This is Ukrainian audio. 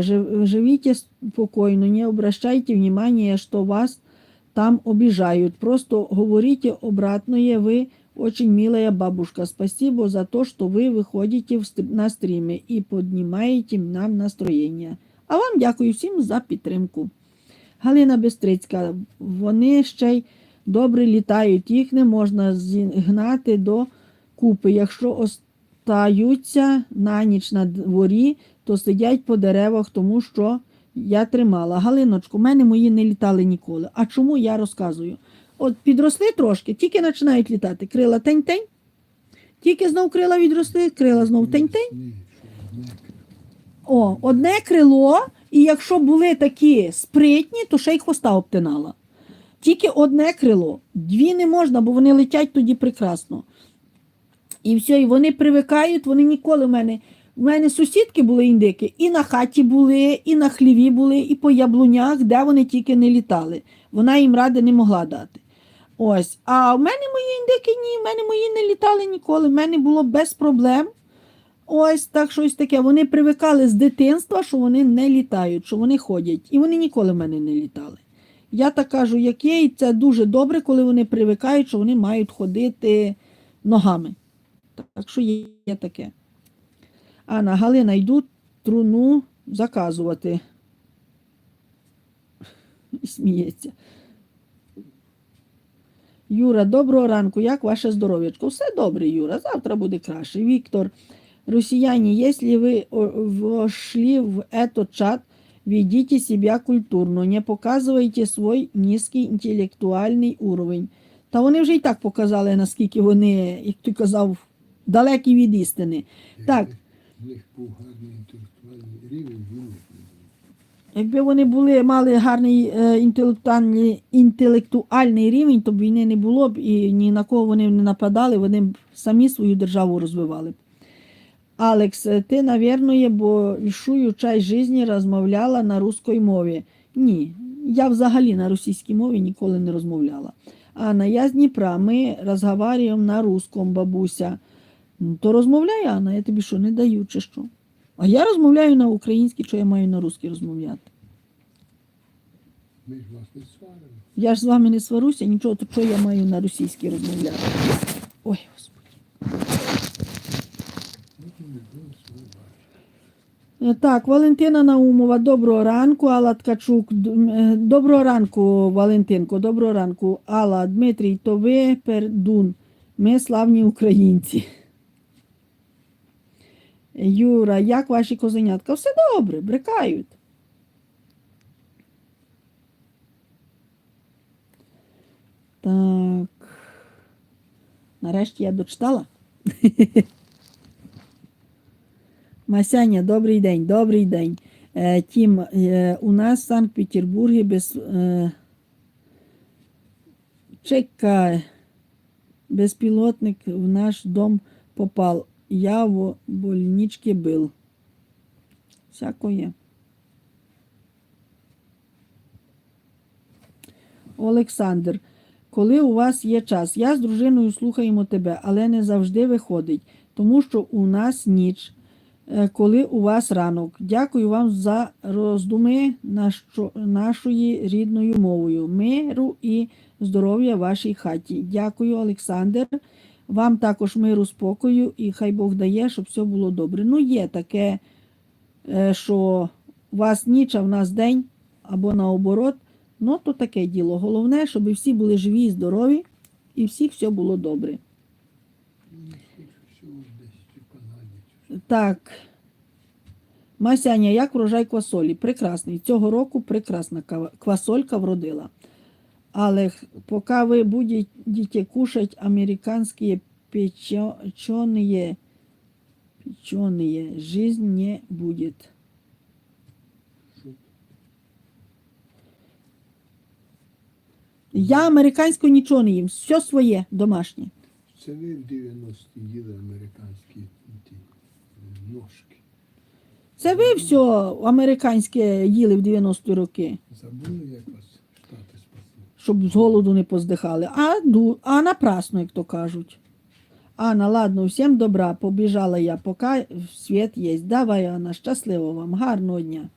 Жив- Живите спокойно, не обращайте внимания, что вас там обижают. Просто говорите обратное, вы очень милая бабушка. Спасибо за то, что вы выходите в ст- на стриме и поднимаете нам настроєння. А вам дякую всім за підтримку. Галина Бестрицька, вони ще й добре літають, їх не можна зігнати до купи. Якщо остаються на ніч на дворі, то сидять по деревах, тому що я тримала. Галиночку, в мене мої не літали ніколи. А чому я розказую? От підросли трошки, тільки починають літати. Крила тень-тень, тільки знов крила відросли, крила знов тень-тень. О, одне крило, і якщо були такі спритні, то ще й хвоста обтинала. Тільки одне крило. Дві не можна, бо вони летять тоді прекрасно. І все, і вони привикають, вони ніколи в мене. У мене сусідки були індики, і на хаті були, і на хліві були, і по яблунях, де вони тільки не літали. Вона їм ради не могла дати. Ось. А в мене мої індики ні, в мене мої не літали ніколи. В мене було без проблем. Ось так щось таке. Вони привикали з дитинства, що вони не літають, що вони ходять. І вони ніколи в мене не літали. Я так кажу, як є, і це дуже добре, коли вони привикають, що вони мають ходити ногами. Так що є таке. Анна, Галина, йду труну заказувати. І Сміється. Юра, доброго ранку. Як ваше здоров'ячко? Все добре, Юра. Завтра буде краще. Віктор, росіяне, если вы о- вошли в этот чат, ведите себя культурно, не показывайте свой низький інтелектуальний уровень. Та вони вже і так показали, наскільки вони, як ти казав, далекі від істини. Так. Них був гарний інтелектуальний рівень, він. Якби вони були, мали гарний е, інтелектуальний, інтелектуальний рівень, то б війни не було б і ні на кого вони не нападали, вони б самі свою державу розвивали б. Алекс, е, ти, навірно, большую часть житті розмовляла на русській мові. Ні, я взагалі на російській мові ніколи не розмовляла. Анна, я з Дніпра, ми розговорюємо на русском, бабуся. Ну, то розмовляй, Анна, я тобі що, не даю чи що? А я розмовляю на українській, що я маю на русській розмовляти. Ми ж вас не сваримо. Я ж з вами не сваруся, нічого, то що я маю на російській розмовляти. Ой, господи. Е, Так, Валентина Наумова, доброго ранку. Алла Ткачук, е, доброго ранку, Валентинко, доброго ранку. Алла, Дмитрій, то ви пердун. Ми славні українці. Юра, як ваші козенятка? Все добре, брикають. Так. Нарешті я дочитала. Масяня, добрий день, добрий день. Е, Тім, е, у нас в Санкт-Петербургі без. Е, чекай. Беспилотник в наш дом попал. Я в больничке был. Всякое. Олександр, коли у вас є час, я з дружиною слухаємо тебе, але не завжди виходить, тому що у нас ніч, е, коли у вас ранок. Дякую вам за роздуми нашою рідною мовою. Миру і здоров'я вашій хаті. Дякую, Олександр. Вам також миру, спокою, і хай Бог дає, щоб все було добре. Ну, є таке, е, що у вас ніч, а в нас день, або наоборот. Ну, то таке діло. Головне, щоб всі були живі і здорові, і всіх все було добре. Так. Масяня, як врожай квасолі? Прекрасний. Цього року прекрасна квасолька вродила. Але поки ви будете кушать американські печеные, печеные, жизнь не будет. Я американську нічого не їм, все своє домашнє. Це ви в 90-ті їли американські ті, ножки. Це ви все американське їли в 90-ті роки, Забули, як вас? Щоб з голоду не поздихали. А, ду, а напрасно, як то кажуть. Анна, ладно, всім добра, побіжала я, поки світ є. Давай, Анна, щасливо вам, гарного дня.